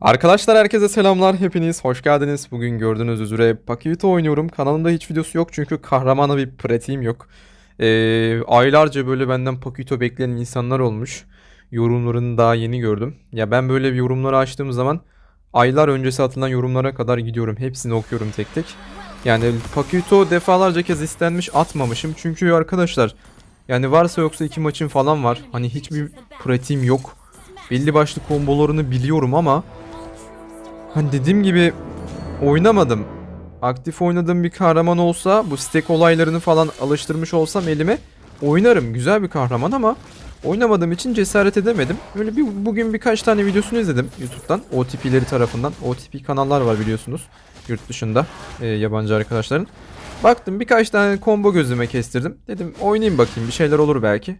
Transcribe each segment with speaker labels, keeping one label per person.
Speaker 1: Arkadaşlar herkese selamlar. Hepiniz hoş geldiniz. Bugün gördüğünüz üzere Pakito oynuyorum. Kanalımda hiç videosu yok çünkü kahramana bir pratiğim yok. Ee, aylarca böyle benden Pakito bekleyen insanlar olmuş. Yorumlarını daha yeni gördüm. Ya ben böyle bir yorumları açtığım zaman aylar öncesi atılan yorumlara kadar gidiyorum. Hepsini okuyorum tek tek. Yani Pakito defalarca kez istenmiş atmamışım. Çünkü arkadaşlar yani varsa yoksa iki maçım falan var. Hani hiçbir pratiğim yok. Belli başlı kombolarını biliyorum ama Hani dediğim gibi oynamadım. Aktif oynadığım bir kahraman olsa bu stack olaylarını falan alıştırmış olsam elime oynarım. Güzel bir kahraman ama oynamadığım için cesaret edemedim. Böyle bir bugün birkaç tane videosunu izledim YouTube'dan. OTP'leri tarafından. OTP kanallar var biliyorsunuz. Yurt dışında e, yabancı arkadaşların. Baktım birkaç tane combo gözüme kestirdim. Dedim oynayayım bakayım bir şeyler olur belki.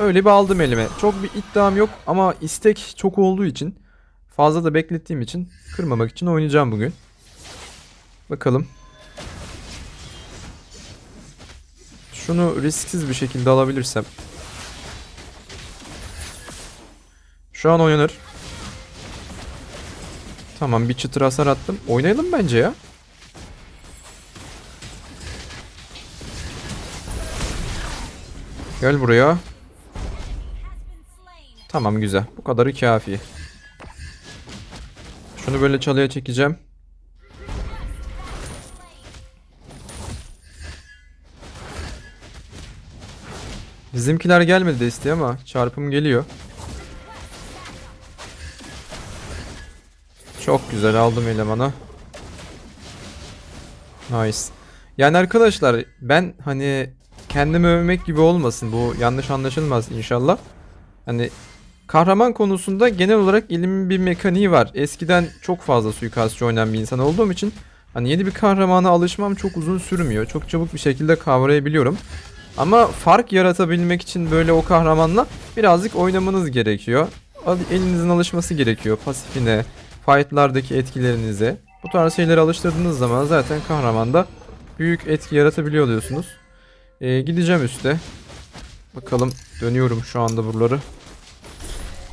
Speaker 1: Öyle bir aldım elime. Çok bir iddiam yok ama istek çok olduğu için Fazla da beklettiğim için kırmamak için oynayacağım bugün. Bakalım. Şunu risksiz bir şekilde alabilirsem. Şu an oynanır. Tamam bir çıtır hasar attım. Oynayalım bence ya. Gel buraya. Tamam güzel. Bu kadarı kafi. Şunu böyle çalıya çekeceğim. Bizimkiler gelmedi desteği ama çarpım geliyor. Çok güzel aldım elemanı. Nice. Yani arkadaşlar ben hani kendimi övmek gibi olmasın bu yanlış anlaşılmaz inşallah. Hani Kahraman konusunda genel olarak elimin bir mekaniği var. Eskiden çok fazla suikastçı oynayan bir insan olduğum için hani yeni bir kahramana alışmam çok uzun sürmüyor. Çok çabuk bir şekilde kavrayabiliyorum. Ama fark yaratabilmek için böyle o kahramanla birazcık oynamanız gerekiyor. Elinizin alışması gerekiyor pasifine, fightlardaki etkilerinize. Bu tarz şeyleri alıştırdığınız zaman zaten kahramanda büyük etki yaratabiliyor oluyorsunuz. Ee, gideceğim üste. Bakalım dönüyorum şu anda buraları.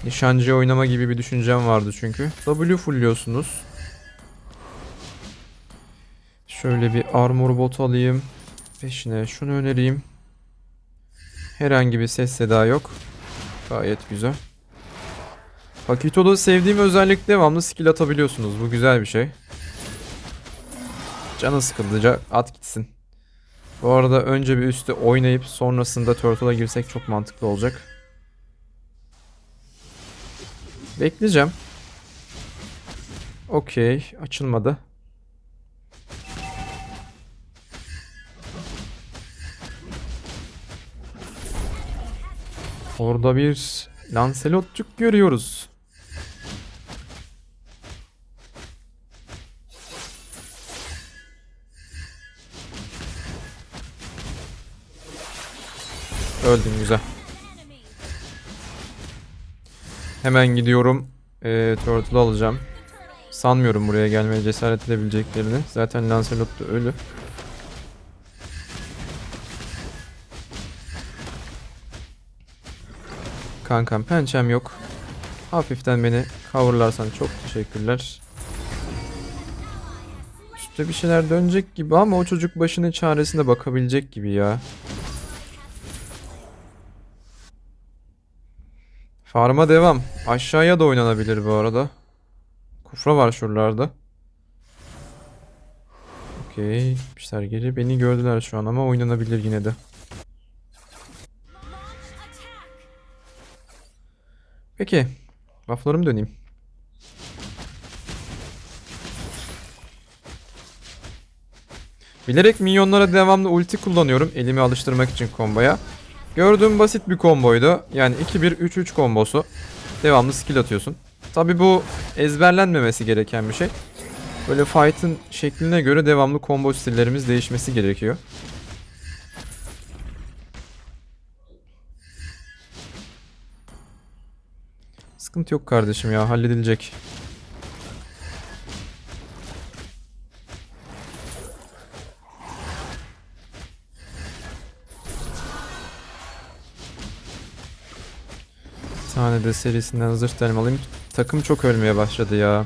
Speaker 1: Nişancı oynama gibi bir düşüncem vardı çünkü. W fullliyorsunuz. Şöyle bir armor bot alayım. Peşine şunu önereyim. Herhangi bir ses seda yok. Gayet güzel. Pakito'da sevdiğim özellik devamlı skill atabiliyorsunuz. Bu güzel bir şey. Canı sıkıldıca at gitsin. Bu arada önce bir üstte oynayıp sonrasında Turtle'a girsek çok mantıklı olacak. Bekleyeceğim. Okey. Açılmadı. Orada bir Lancelot'cuk görüyoruz. Öldüm güzel. Hemen gidiyorum. Ee, Turtle alacağım. Sanmıyorum buraya gelmeye cesaret edebileceklerini. Zaten Lancelot da ölü. Kankam pençem yok. Hafiften beni coverlarsan çok teşekkürler. Üstte bir şeyler dönecek gibi ama o çocuk başının çaresine bakabilecek gibi ya. Farma devam. Aşağıya da oynanabilir bu arada. Kufra var şuralarda. Okey. Gitmişler geri. Beni gördüler şu an ama oynanabilir yine de. Peki. Bufflarımı döneyim. Bilerek minyonlara devamlı ulti kullanıyorum. Elimi alıştırmak için komboya. Gördüğüm basit bir komboydu. Yani 2-1-3-3 kombosu. Devamlı skill atıyorsun. Tabi bu ezberlenmemesi gereken bir şey. Böyle fight'ın şekline göre devamlı combo stillerimiz değişmesi gerekiyor. Sıkıntı yok kardeşim ya halledilecek. Tane de serisinden zırh telim alayım. Takım çok ölmeye başladı ya.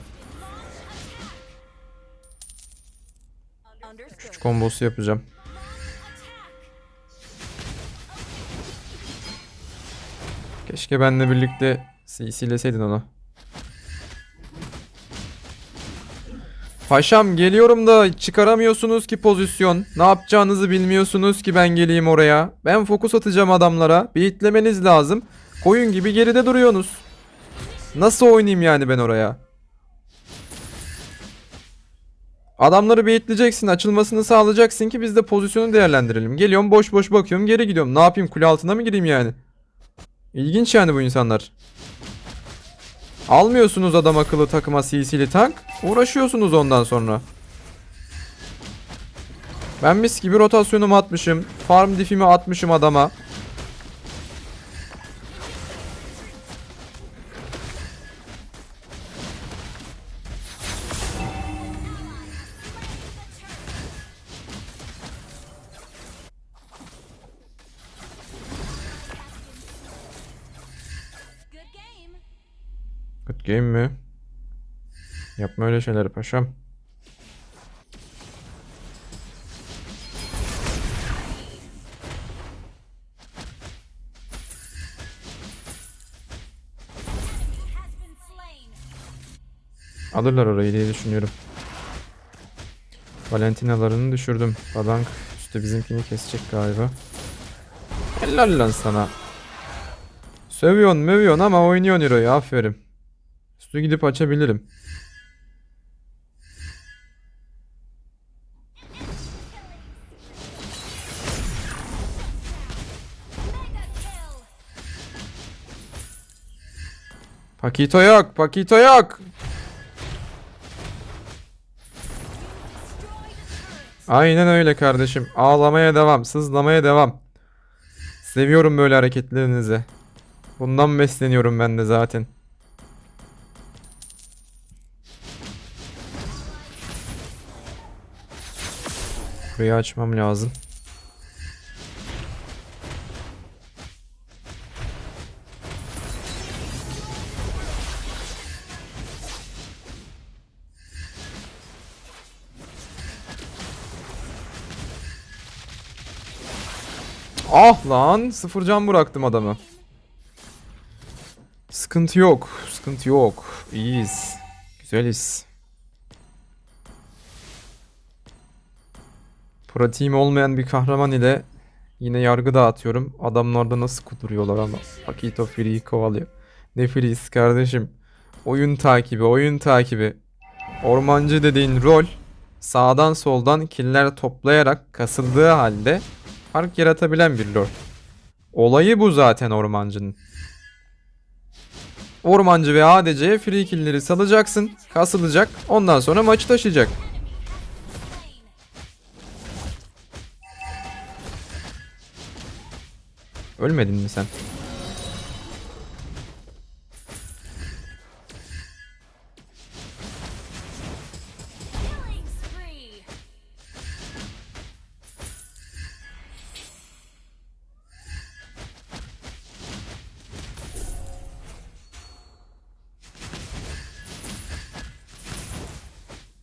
Speaker 1: Küçük kombosu yapacağım. Keşke benle birlikte CC'leseydin onu. Paşam geliyorum da çıkaramıyorsunuz ki pozisyon. Ne yapacağınızı bilmiyorsunuz ki ben geleyim oraya. Ben fokus atacağım adamlara. Bir itlemeniz lazım. Koyun gibi geride duruyorsunuz. Nasıl oynayayım yani ben oraya? Adamları beyitleyeceksin, açılmasını sağlayacaksın ki biz de pozisyonu değerlendirelim. Geliyorum boş boş bakıyorum, geri gidiyorum. Ne yapayım kule altına mı gireyim yani? İlginç yani bu insanlar. Almıyorsunuz adam akıllı takıma CC'li tank. Uğraşıyorsunuz ondan sonra. Ben mis gibi rotasyonumu atmışım. Farm diff'imi atmışım adama.
Speaker 2: Game
Speaker 1: mi? Yapma öyle şeyleri paşam. Alırlar orayı diye düşünüyorum. Valentinalarını düşürdüm. Badank işte bizimkini kesecek galiba. Helal lan sana. Sövüyorsun mövüyorsun ama oynuyorsun Hero'yu aferin. Üstü gidip açabilirim. Pakito yok, Pakito yok. Aynen öyle kardeşim. Ağlamaya devam, sızlamaya devam. Seviyorum böyle hareketlerinizi. Bundan besleniyorum ben de zaten. Burayı açmam lazım. Ah lan sıfır can bıraktım adamı. Sıkıntı yok. Sıkıntı yok. İyiyiz. Güzeliz. Pratiğim olmayan bir kahraman ile yine yargı dağıtıyorum. Adamlar da nasıl kuduruyorlar ama. Pakito Free'yi kovalıyor. Ne Free'si kardeşim. Oyun takibi, oyun takibi. Ormancı dediğin rol sağdan soldan killer toplayarak kasıldığı halde fark yaratabilen bir lord. Olayı bu zaten ormancının. Ormancı ve ADC'ye free killleri salacaksın, kasılacak, ondan sonra maçı taşıyacak. Ölmedin mi sen?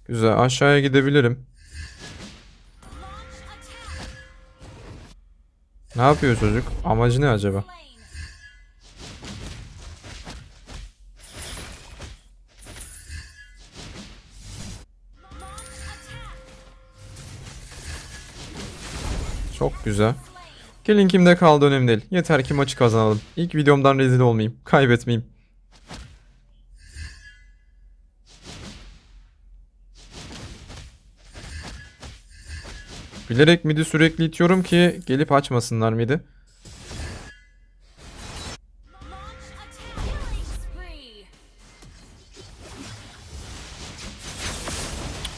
Speaker 1: Güzel aşağıya gidebilirim. Ne yapıyor çocuk? Amacı ne acaba? Çok güzel. Gelin kimde kaldı önemli değil. Yeter ki maçı kazanalım. İlk videomdan rezil olmayayım. Kaybetmeyeyim. Bilerek midi sürekli itiyorum ki gelip açmasınlar midi.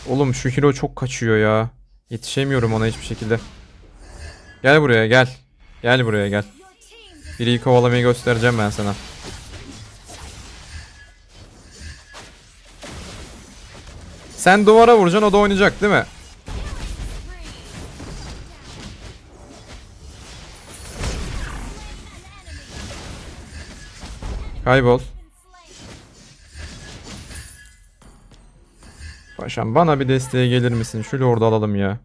Speaker 1: Oğlum şu hero çok kaçıyor ya. Yetişemiyorum ona hiçbir şekilde. Gel buraya gel. Gel buraya gel. Biriyi kovalamayı göstereceğim ben sana. Sen duvara vuracaksın o da oynayacak değil mi? Kaybol. Paşam bana bir desteğe gelir misin? Şu lordu alalım ya.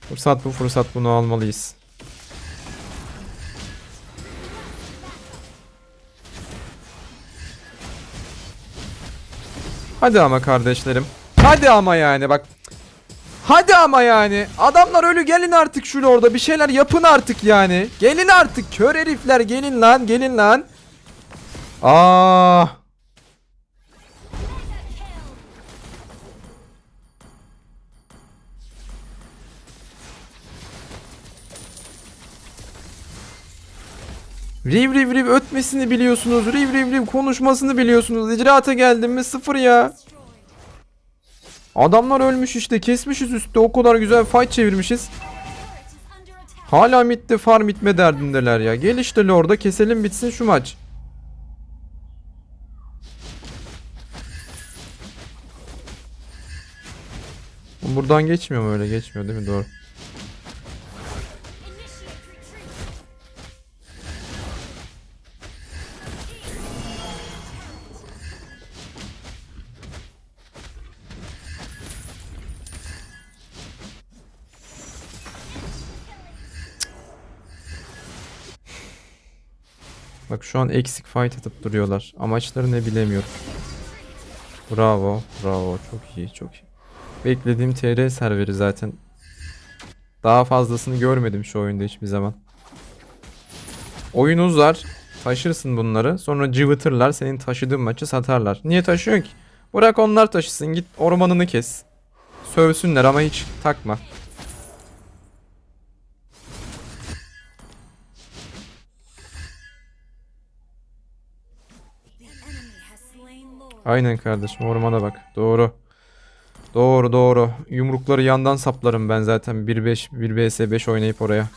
Speaker 1: Fırsat bu fırsat bunu almalıyız. Hadi ama kardeşlerim. Hadi ama yani bak. Hadi ama yani. Adamlar ölü gelin artık şu orada bir şeyler yapın artık yani. Gelin artık kör herifler gelin lan gelin lan. Aa. Riv riv riv ötmesini biliyorsunuz. Riv riv riv konuşmasını biliyorsunuz. İcraata geldim mi sıfır ya. Adamlar ölmüş işte kesmişiz üstte o kadar güzel fight çevirmişiz. Hala midde farm itme derdindeler ya. Gel işte Lord'a keselim bitsin şu maç. Buradan geçmiyor mu öyle? Geçmiyor değil mi? Doğru. Bak şu an eksik fight atıp duruyorlar. Amaçları ne bilemiyorum. Bravo. Bravo. Çok iyi. Çok iyi. Beklediğim TR serveri zaten. Daha fazlasını görmedim şu oyunda hiçbir zaman. Oyun uzar. Taşırsın bunları. Sonra cıvıtırlar. Senin taşıdığın maçı satarlar. Niye taşıyorsun ki? Bırak onlar taşısın. Git ormanını kes. Sövsünler ama hiç takma. Aynen kardeşim ormana bak. Doğru. Doğru doğru. Yumrukları yandan saplarım ben zaten 1-5 1vs5 oynayıp oraya.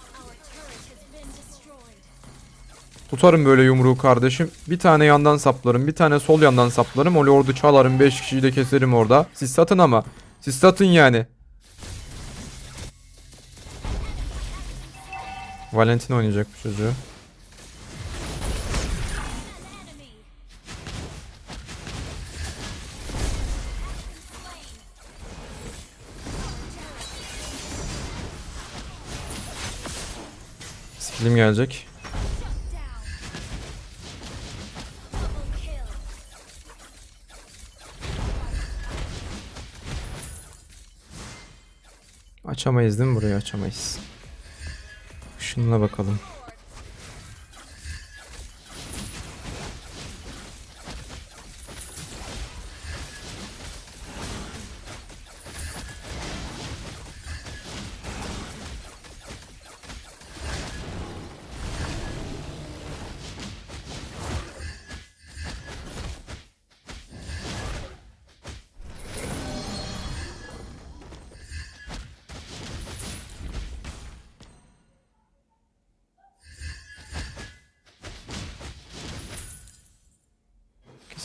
Speaker 1: Tutarım böyle yumruğu kardeşim. Bir tane yandan saplarım. Bir tane sol yandan saplarım. O lordu çalarım. 5 kişiyi de keserim orada. Siz satın ama. Siz satın yani. Valentin oynayacak bu çocuğu. Skillim gelecek. Açamayız değil mi burayı? Açamayız. Şununla bakalım.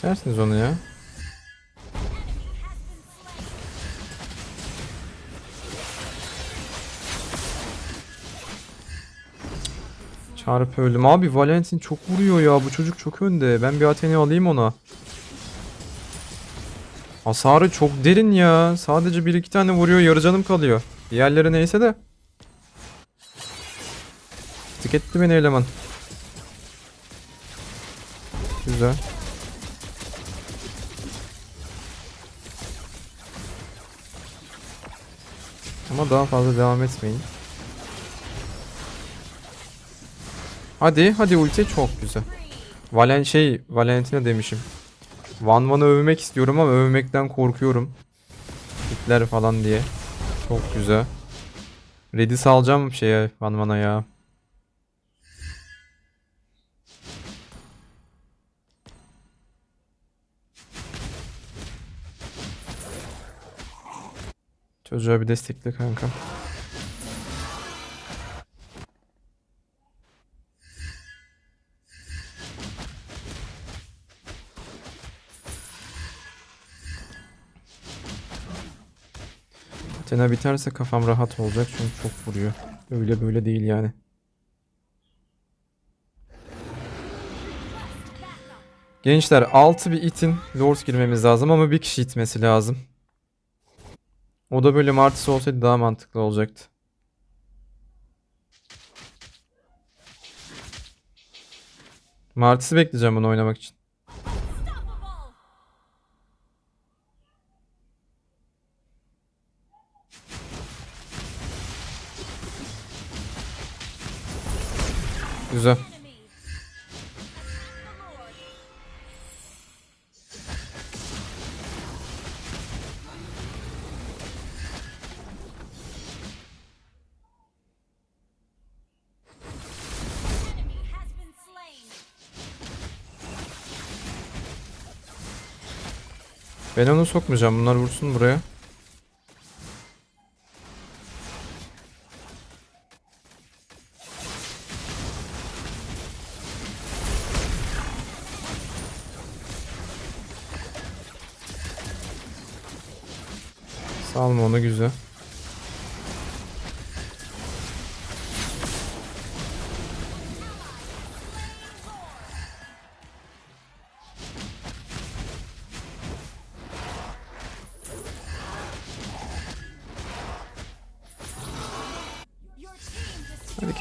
Speaker 1: Kesersiniz onu ya. Çarpı öldüm. Abi Valentin çok vuruyor ya. Bu çocuk çok önde. Ben bir Athene alayım ona. Hasarı çok derin ya. Sadece bir iki tane vuruyor. Yarı canım kalıyor. Diğerleri neyse de. Tık etti beni eleman. Güzel. Ama daha fazla devam etmeyin. Hadi hadi ulti çok güzel. Valen şey Valentina demişim. Van Van'ı övmek istiyorum ama övmekten korkuyorum. Hitler falan diye. Çok güzel. Redis alacağım şeye Van Van'a ya. Çocuğa bir destekle kanka. Athena biterse kafam rahat olacak çünkü çok vuruyor. Öyle böyle değil yani. Gençler 6 bir itin Lord girmemiz lazım ama bir kişi itmesi lazım. O da böyle Martis olsaydı daha mantıklı olacaktı. Martis'i bekleyeceğim bunu oynamak için. Güzel. Ben onu sokmayacağım. Bunlar vursun buraya. Salma onu güzel.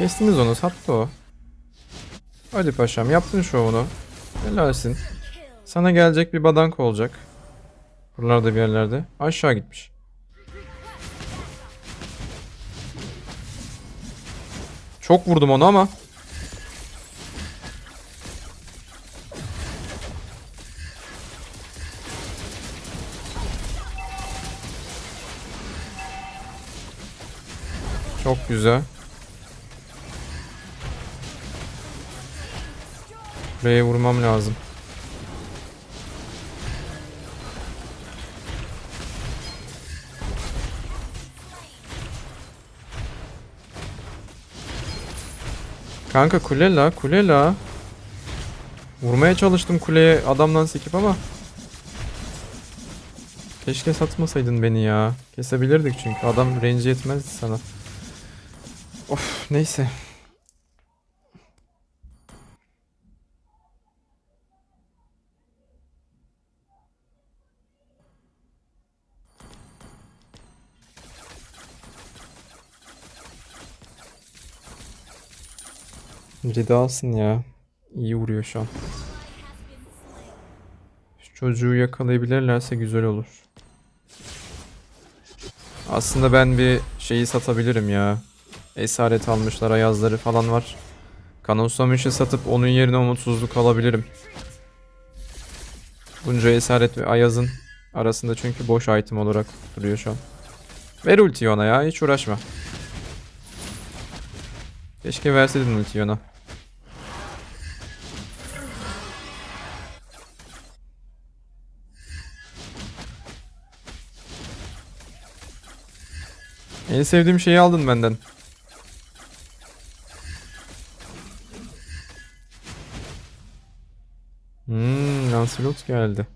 Speaker 1: Kestiniz onu. Sattı o. Hadi paşam yaptın şovunu. Helalsin. Sana gelecek bir badank olacak. Buralarda bir yerlerde. Aşağı gitmiş. Çok vurdum onu ama. Çok güzel. Buraya vurmam lazım. Kanka kule la kule la. Vurmaya çalıştım kuleye adamdan sekip ama. Keşke satmasaydın beni ya. Kesebilirdik çünkü adam range yetmezdi sana. Of neyse. Cedi alsın ya. İyi vuruyor şu an. Şu çocuğu yakalayabilirlerse güzel olur. Aslında ben bir şeyi satabilirim ya. Esaret almışlar, ayazları falan var. Kanonsamış'ı satıp onun yerine umutsuzluk alabilirim. Bunca esaret ve ayazın arasında çünkü boş item olarak duruyor şu an. Ver ultiyi ona ya, hiç uğraşma. Keşke verseydin ultiyi ona. En sevdiğim şeyi aldın benden. Hmm, Lancelot geldi.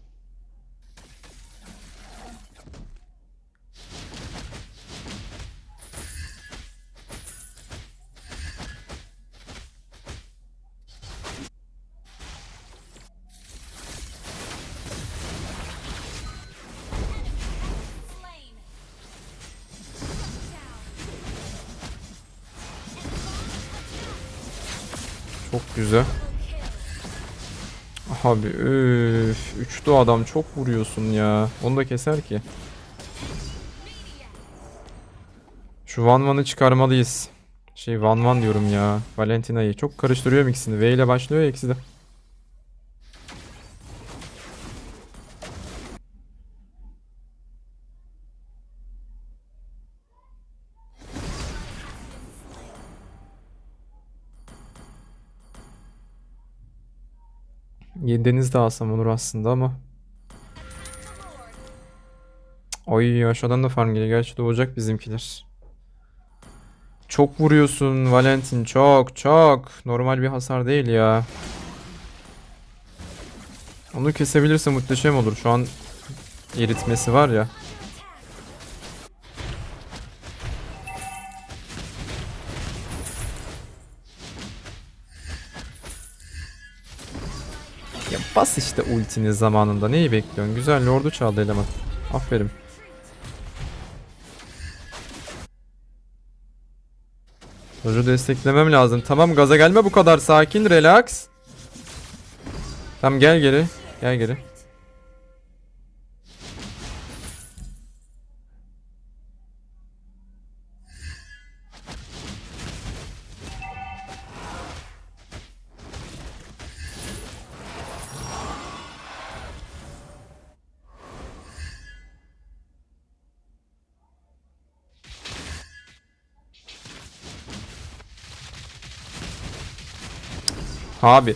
Speaker 1: Çok güzel. Abi öf. Üçlü adam çok vuruyorsun ya. Onu da keser ki. Şu Van Van'ı çıkarmalıyız. Şey Van Van diyorum ya. Valentina'yı. Çok karıştırıyorum ikisini. V ile başlıyor ya ikisi de. Deniz de alsam olur aslında ama. Ay aşağıdan da farm geliyor. Gerçi doğacak bizimkiler. Çok vuruyorsun Valentin. Çok çok. Normal bir hasar değil ya. Onu kesebilirse muhteşem olur. Şu an eritmesi var ya. Bas işte ultini zamanında. Neyi bekliyorsun? Güzel lordu çaldı eleman. Aferin. Çocuğu desteklemem lazım. Tamam gaza gelme bu kadar. Sakin, relax. Tamam gel geri. Gel geri. Abi.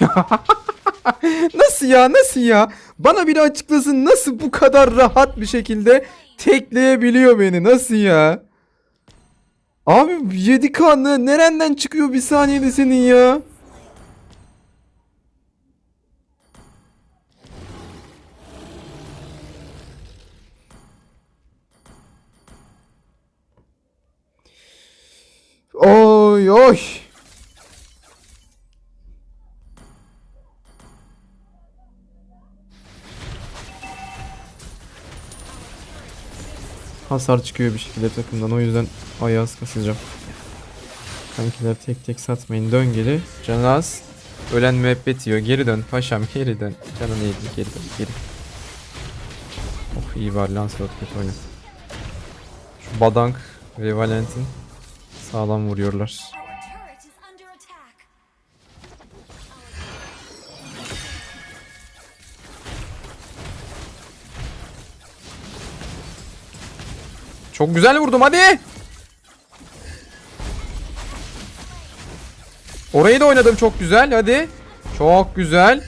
Speaker 1: nasıl ya nasıl ya? Bana biri açıklasın nasıl bu kadar rahat bir şekilde tekleyebiliyor beni nasıl ya? Abi 7 kanlı nereden çıkıyor bir saniyede senin ya? Oy oy. Hasar çıkıyor bir şekilde takımdan o yüzden ayaz kasacağım. Kankiler tek tek satmayın dön geri. Canı az. Ölen müebbet yiyor. Geri dön paşam geri dön. Canın iyiydi geri dön geri. Oh iyi var Lancelot kötü oynadı. Şu Badank ve Valentin sağlam vuruyorlar. Çok güzel vurdum hadi. Orayı da oynadım çok güzel hadi. Çok güzel.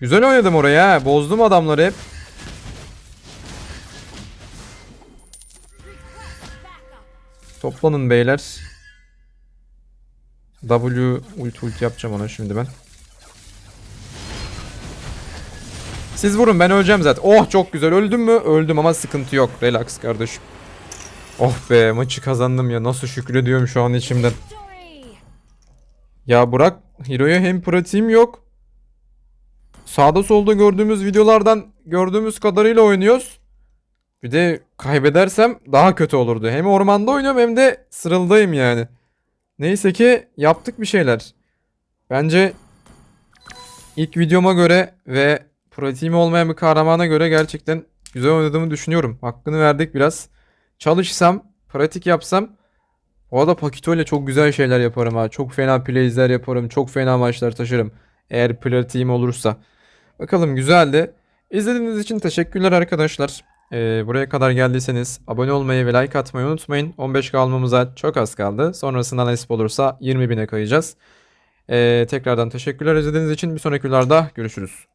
Speaker 1: Güzel oynadım oraya. Bozdum adamları hep. Toplanın beyler. W ulti ulti yapacağım ona şimdi ben. Siz vurun ben öleceğim zaten. Oh çok güzel öldüm mü? Öldüm ama sıkıntı yok. Relax kardeşim. Oh be maçı kazandım ya. Nasıl şükrediyorum şu an içimden. Ya bırak Hero'ya hem pratiğim yok. Sağda solda gördüğümüz videolardan gördüğümüz kadarıyla oynuyoruz. Bir de kaybedersem daha kötü olurdu. Hem ormanda oynuyorum hem de sırıldayım yani. Neyse ki yaptık bir şeyler. Bence ilk videoma göre ve pratiğim olmayan bir kahramana göre gerçekten güzel oynadığımı düşünüyorum. Hakkını verdik biraz. Çalışsam, pratik yapsam o arada Pakito ile çok güzel şeyler yaparım ha. Çok fena plays'ler yaparım. Çok fena maçlar taşırım. Eğer pratiğim olursa. Bakalım güzeldi. İzlediğiniz için teşekkürler arkadaşlar. Ee, buraya kadar geldiyseniz abone olmayı ve like atmayı unutmayın. 15 kalmamıza çok az kaldı. Sonrasında nasip olursa 20 bine kayacağız. Ee, tekrardan teşekkürler izlediğiniz için. Bir sonraki videolarda görüşürüz.